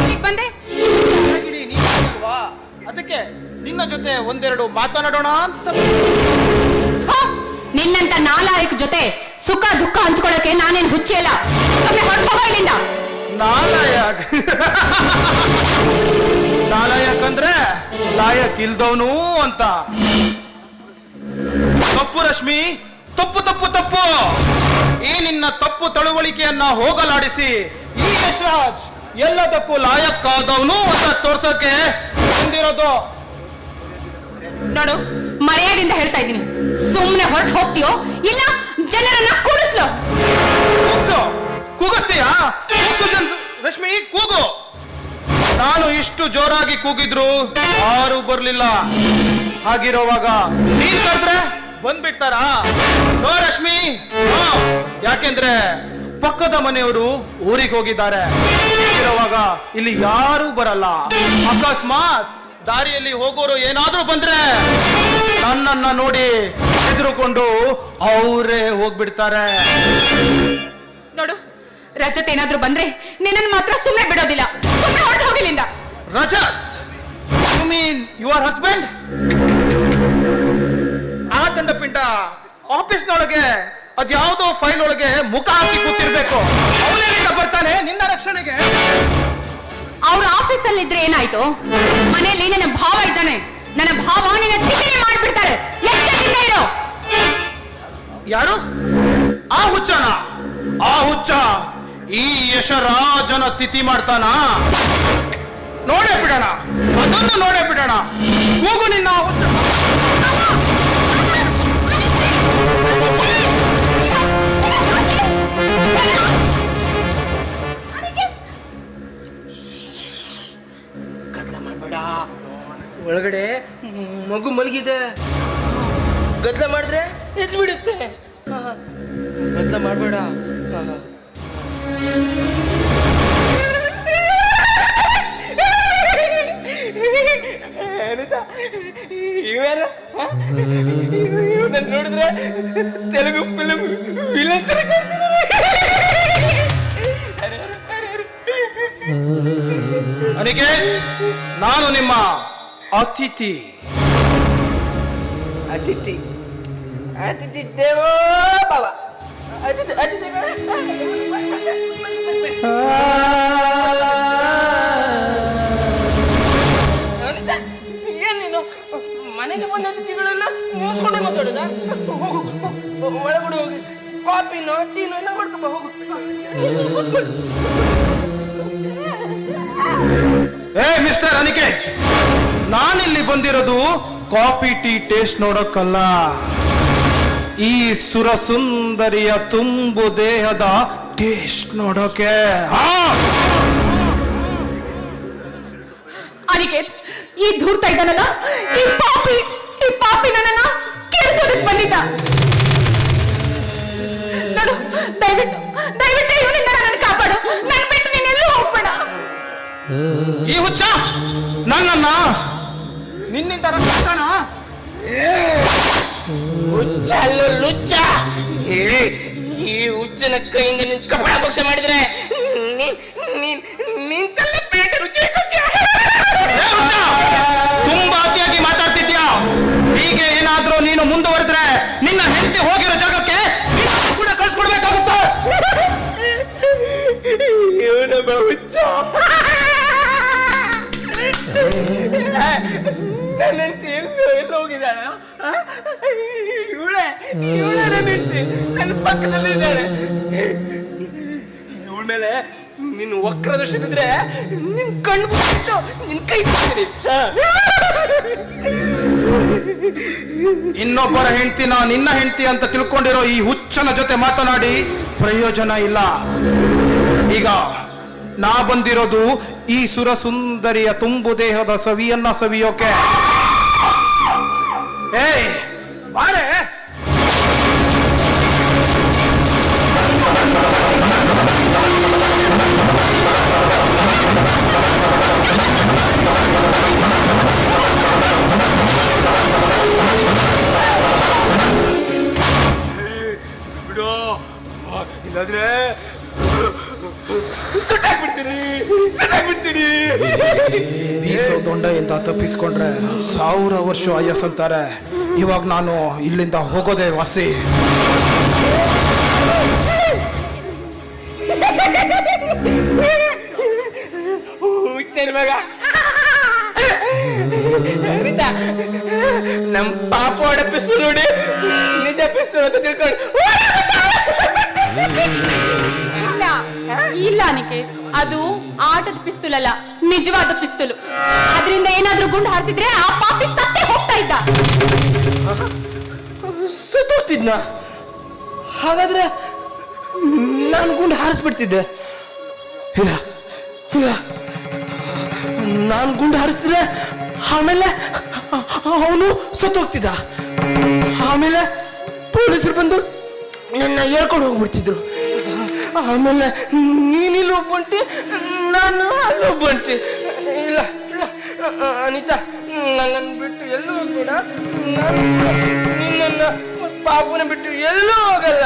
ಇಲ್ಲಿಗ್ ಬಂದೆ. ಅಲ್ವಾ? ಅದಕ್ಕೆ ನಿನ್ನ ಜೊತೆ ಒಂದೆರಡು ಮಾತನಾಡೋಣ ಅಂತ. ನಿನ್ನಂತ ನಾಲಾಯಕ್ ಜೊತೆ ಸುಖ ದುಃಖ ಹಂಚ್ಕೊಳಕ್ಕೆ ನಾನೇನ್ ಹುಚ್ಚಿ ಅಲ್ಲ. ಸುಮ್ನೆ ಇಲ್ಲಿಂದ. ನಾಲಾಯಕ್. ನಾಲಾಯಕ್ ಅಂದ್ರೆ ಲಾಯಕ್ ಇಲ್ದವನು ಅಂತ. ಕಪ್ಪು ರಶ್ಮಿ ತಪ್ಪು ತಪ್ಪು ತಪ್ಪು. ಈ ನಿನ್ನ ತಪ್ಪು ತಳುವಳಿಕೆಯನ್ನ ಹೋಗಲಾಡಿಸಿ. ಈ ಯಶರಾಜ್ ಎಲ್ಲದಕ್ಕೂ ಲಾಯಕ್ಕಾದವನು ಅಂತ ತೋರ್ಸೋಕೆ ಬಂದಿರೋದು. ನೋಡು ಮರ್ಯಾದೆಯಿಂದ ಹೇಳ್ತಾ ಇದ್ದೀನಿ. ಸುಮ್ಮನೆ ಹೊರಟು ಹೋಗ್ತೀಯೋ ಇಲ್ಲ ಜನರನ್ನ ಕೂಡಿಸ್ಲೋ ಕೂಗ್ಸು. ಕೂಗಿಸ್ತೀಯಾ? ಕೂಗ್ಸು. ರಶ್ಮಿ ಕೂಗು. ನಾನು ಇಷ್ಟು ಜೋರಾಗಿ ಕೂಗಿದ್ರು ಯಾರು ಬರ್ಲಿಲ್ಲ. ಹಾಗಿರೋವಾಗ ನೀನ್ ಕರೆದ್ರೆ? ಬಂದ್ಬಿಡ್ತಾರಾ? ನೋ ರಶ್ಮಿ. ಯಾಕೆಂದ್ರೆ ಪಕ್ಕದ ಮನೆಯವರು ಊರಿಗೆ ಹೋಗಿದ್ದಾರೆ. ಇರುವಾಗ ಇಲ್ಲಿ ಯಾರು ಬರಲ್ಲ. ಅಕಸ್ಮಾತ್ ದಾರಿಯಲ್ಲಿ ಹೋಗೋರು ಏನಾದ್ರೂ ಬಂದ್ರೆ ನನ್ನನ್ನ ನೋಡಿ ಹೆದರುಕೊಂಡು ಅವರೇ ಹೋಗ್ಬಿಡ್ತಾರೆ. ನೋಡು ರಜತ್ ಏನಾದ್ರೂ ಬಂದ್ರೆ ನಿನ್ನನ್ ಮಾತ್ರ ಸುಮ್ಮನೆ ಬಿಡೋದಿಲ್ಲ. ಸುಮ್ಮನೆ ಹೊರಟು ಹೋಗಿಲ್ಲಿಂದ. Rajat you mean your husband ಆ ತಂಡಪಿಂಡ ಆಫೀಸ್ನೊಳಗೆ ಅದ್ಯಾವುದೋ ಫೈಲ್ ಒಳಗೆ ಮುಖ ಹಾಕಿ ಕೂತಿರ್ಬೇಕು. ಅವನೇನಿಂದ ಬರ್ತಾನೆ? ನಿನ್ನ ರಕ್ಷಣೆಗೆ. ಅವ್ರ ಆಫೀಸಲ್ಲಿ ಇದ್ರೆ ಏನಾಯ್ತು? ಮನೆಯಲ್ಲಿ ನನ್ನ ಭಾವ ಇದ್ದಾನೆ. ನನ್ನ ಭಾವ ನಿನ್ನ ತಿಂಡಿ ಮಾಡ್ಬಿಡ್ತಾಳೆ. ಎಚ್ಚರದಿಂದ ಇರೋ. ಯಾರು? ಆ ಹುಚ್ಚನ? ಆ ಹುಚ್ಚ ಈ ಯಶರಾಜನ ತಿಥಿ ಮಾಡ್ತಾನ? ನೋಡೇ ಬಿಡೋಣ. ಅದನ್ನು ನೋಡೇ ಬಿಡೋಣ. ಹೋಗು ನಿನ್ನ ಹುಚ್ಚ. ಒಳಗಡೆ ಮಗು ಮಲಗಿದೆ. ಗದ್ದಲ ಮಾಡಿದ್ರೆ ಎದ್ದು ಬಿಡುತ್ತೆ. ಗದ್ಲ ಮಾಡಬೇಡ. ನೋಡಿದ್ರೆ ತೆಲುಗು ಫಿಲಮ್ ವಿಲನ್ ತರ ಅನಿಕೇತ್, ನಾನು ನಿಮ್ಮ ಅತಿಥಿ ಅತಿಥಿ ಅತಿಥಿ ದೇವೋ ಬಾವ ಅತಿಥಿ ಅತಿಥಿ ಅನಿತಾ, ಏನ್ ನೀನು? ಮನೆಗೆ ಬಂದ ಅತಿಥಿಗಳೆಲ್ಲ ಮಾತಾಡುದ ಮಾತಾಡೋದ ಒಳಗಡೆ ಹೋಗಿ ಕಾಫಿನೋ ಟೀನೋ ಎಲ್ಲ ಮಾಡ್ಕೊಬ ಹೋಗು. ಕೂತ್ಕೊಳ್ಳು. ಏ ಮಿಸ್ಟರ್ ಅನಿಕೇತ್. ನಾನಿಲ್ಲಿ ಬಂದಿರೋದು ಕಾಫಿ ಟೀ ಟೇಸ್ಟ್ ನೋಡೋಕ್ಕಲ್ಲ ಈ ಸುರ ಸುಂದರಿಯ ತುಂಬು ದೇಹದ ಟೇಸ್ಟ್ ನೋಡೋಕೆ! ಅನಿಕೇತ್ ಈ ಧೂರ್ತ ಇದ್ದಾನಲ್ಲ ಈ ಪಾಪಿ ಈ ಪಾಪಿ ನನ್ನನ್ನ ಕೇಳಿಸೋದಕ್ಕೆ ಬಂದಿದ್ದ. ನೋಡು ದಯವಿಟ್ಟು ದಯವಿಟ್ಟು ಇವನಿಂದ ನನ್ನನ್ನು ಕಾಪಾಡು. ನನ್ನ ಬಿಟ್ಟು ನೀನೆಲ್ಲೂ ಹೋಗ್ಬೇಡ. ಈ ಹುಚ್ಚ ನನ್ನನ್ನ ನಿನ್ನಿಂದ ರಕ್ಷಿಸೋಣ ಹುಚ್ಚ ಅಲ್ಲ ಲುಚ್ಚ. ಏ, ಈ ಹುಚ್ಚನ ಕೈಯಿಂದ ನಿನ್ ಕಪಡ ಪಕ್ಷ ಮಾಡಿದ್ರೆ ನೀನ್ ನಿಂತಲ್ಲ ಪೇಟೆ ರುಚಿ? ಏ ತುಂಬಾ ಅತಿಯಾಗಿ ಮಾತಾಡ್ತಿದ್ಯಾ ಹೀಗೆ ಏನಾದ್ರೂ ನೀನು ಮುಂದುವರೆದ್ರೆ ನಿನ್ನ ಹೆಂಡತಿ ಹೋಗಿರೋ ಜಾಗಕ್ಕೆ ಇವಳೆ ನನ್ನ ಪಕ್ಕದಲ್ಲಿ ಇದ್ದಾರೆ. ಇವಳ ಮೇಲೆ ನಿನ್ನ ವಕ್ರ ದೃಷ್ಟಿ ಬಿದ್ರೆ ನಿನ್ ಕಣ್ಣು ಬಿಟ್ಟು ನಿನ್ ಕೈ ಬಿಡ್ತೀನಿ ಇನ್ನೊಬ್ಬರ ನಾ ನಿನ್ನ ಹೆಂಡತಿ ಅಂತ ತಿಳ್ಕೊಂಡಿರೋ ಈ ಹುಚ್ಚನ ಜೊತೆ ಮಾತನಾಡಿ ಪ್ರಯೋಜನ ಇಲ್ಲ. ಈಗ ನಾ ಬಂದಿರೋದು ಈ ಸುರ ಸುಂದರಿಯ ತುಂಬು ದೇಹದ ಸವಿಯನ್ನ ಸವಿಯೋಕೆ. ಏಯ್, ಬಾರೆ. ಸುಟ್ಟಾಕ್ಬಿಡ್ತೀನಿ ಸುಟ್ಟಾಕ್ಬಿಡ್ತೀನಿ ಬೀಸೋ ದೊಂಡೆಯಿಂದ ತಪ್ಪಿಸ್ಕೊಂಡ್ರೆ ಸಾವಿರ ವರ್ಷ ಆಯಸ್ಸಂತಾರೆ ಇವಾಗ ನಾನು ಇಲ್ಲಿಂದ ಹೋಗೋದೇ ವಾಸಿ. ಮಗ. ನಮ್ ಪಾಪ ಹೊಡೆ ಪಿಸ್ತೂಲ್ ನೋಡಿ ನಿಜ ಪಿಸ್ತೂಲ್ ಅಂತ ತಿಳ್ಕೊಂಡು. ಅದು ಆಟದ ಪಿಸ್ತೂಲ್ ಅಲ್ಲ, ನಿಜವಾದ ಪಿಸ್ತೂಲು. ಅದರಿಂದ ಏನಾದ್ರೂ ಗುಂಡು ಹಾರಿಸಿದ್ರೆ ಆ ಪಾಪಿ ಸತ್ತೇ ಹೋಗ್ತಾ ಇದ್ದ. ಹಾಗಾದ್ರೆ ನಾನು ಗುಂಡು ಹಾರಿಸ್ಬಿಡ್ತಿದ್ದೆ. ಇಲ್ಲ ಇಲ್ಲ. ನಾನು ಗುಂಡು ಹಾರಿಸಿದ್ರೆ ಆಮೇಲೆ ಅವನು ಸತ್ತೋಗ್ತಿದ್ದ ಆಮೇಲೆ ಪೊಲೀಸರು ಬಂದು ನನ್ನ ಹೇಳ್ಕೊಂಡು ಹೋಗ್ಬಿಡ್ತಿದ್ರು. ಆಮೇಲೆ ನೀನಿಲ್ಲಿ ಒಬ್ಬಂಟಿ ಇಲ್ಲ ಇಲ್ಲ. ಅನಿತಾ ನನ್ನನ್ನು ಬಿಟ್ಟು ಎಲ್ಲೂ ಹೋಗ್ಬೇಡ. ನಾನು ಪಾಪನ ಬಿಟ್ಟು ಎಲ್ಲೂ ಹೋಗಲ್ಲ.